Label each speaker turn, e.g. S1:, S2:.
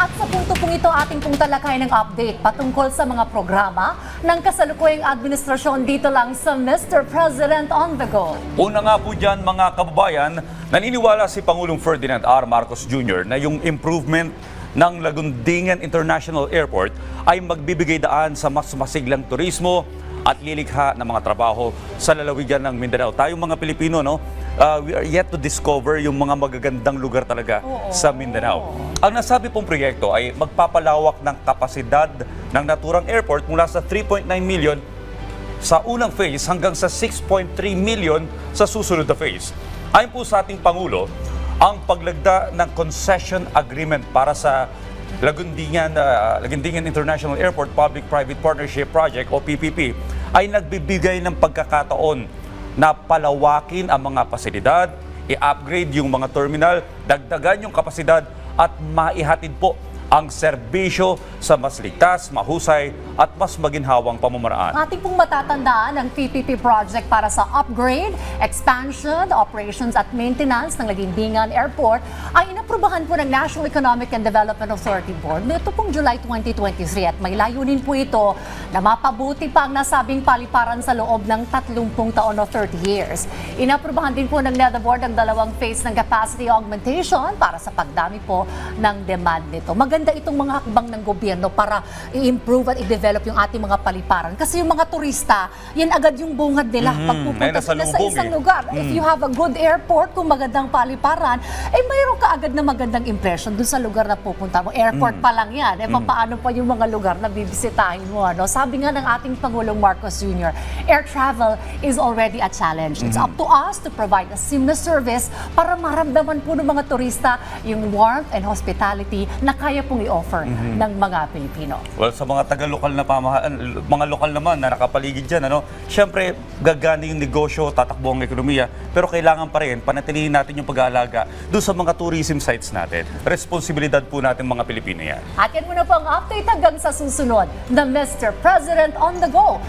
S1: At sa punto pong ito, ating pong talakay ng update patungkol sa mga programa ng kasalukuyang administrasyon dito lang sa Mr. President on the Go.
S2: Una nga po dyan mga kababayan, naniniwala si Pangulong Ferdinand R. Marcos Jr. na yung improvement ng Lagundingan International Airport ay magbibigay daan sa mas masiglang turismo at lilikha ng mga trabaho sa lalawigan ng Mindanao. Tayong mga Pilipino, no, uh, we are yet to discover yung mga magagandang lugar talaga sa Mindanao. Ang nasabi pong proyekto ay magpapalawak ng kapasidad ng naturang airport mula sa 3.9 million sa unang phase hanggang sa 6.3 million sa susunod na phase. Ayon po sa ating Pangulo, ang paglagda ng concession agreement para sa Lagundingan, uh, Lagundingan International Airport Public-Private Partnership Project o PPP ay nagbibigay ng pagkakataon na palawakin ang mga pasilidad, i-upgrade yung mga terminal, dagdagan yung kapasidad at maihatid po ang serbisyo sa mas ligtas, mahusay at mas maginhawang pamamaraan.
S1: Ating pong matatandaan ang PPP project para sa upgrade, expansion, operations at maintenance ng Lagindingan Airport ay inaprubahan po ng National Economic and Development Authority Board nito pong July 2023 at may layunin po ito na mapabuti pa ang nasabing paliparan sa loob ng 30 taon o 30 years. Inaprubahan din po ng NEDA Board ang dalawang phase ng capacity augmentation para sa pagdami po ng demand nito. Maganda itong mga hakbang ng gobyerno para i-improve at i-develop yung ating mga paliparan. Kasi yung mga turista, yan agad yung bungad nila pag
S2: ay,
S1: pupunta sila sa isang
S2: eh.
S1: lugar. If you have a good airport, kung magandang paliparan, eh mayroon ka agad na magandang impression dun sa lugar na pupunta mo. Airport pa lang yan. Eh paano pa yung mga lugar na bibisitahin mo? Ano? Sabi nga ng ating Pangulong Marcos Jr., air travel is already a challenge. It's up to us to provide a seamless service para maramdaman po ng mga turista yung warmth and hospitality na kaya pong i-offer ng mga Pilipino.
S2: Well, sa mga taga-lokal na pamahalaan, mga lokal naman na nakapaligid dyan, ano, syempre, gagana yung negosyo, tatakbo ang ekonomiya, pero kailangan pa rin, panatilihin natin yung pag-aalaga doon sa mga tourism sites natin. Responsibilidad po natin mga Pilipino yan.
S1: At muna po ang update hanggang sa susunod na Mr. President on the Go.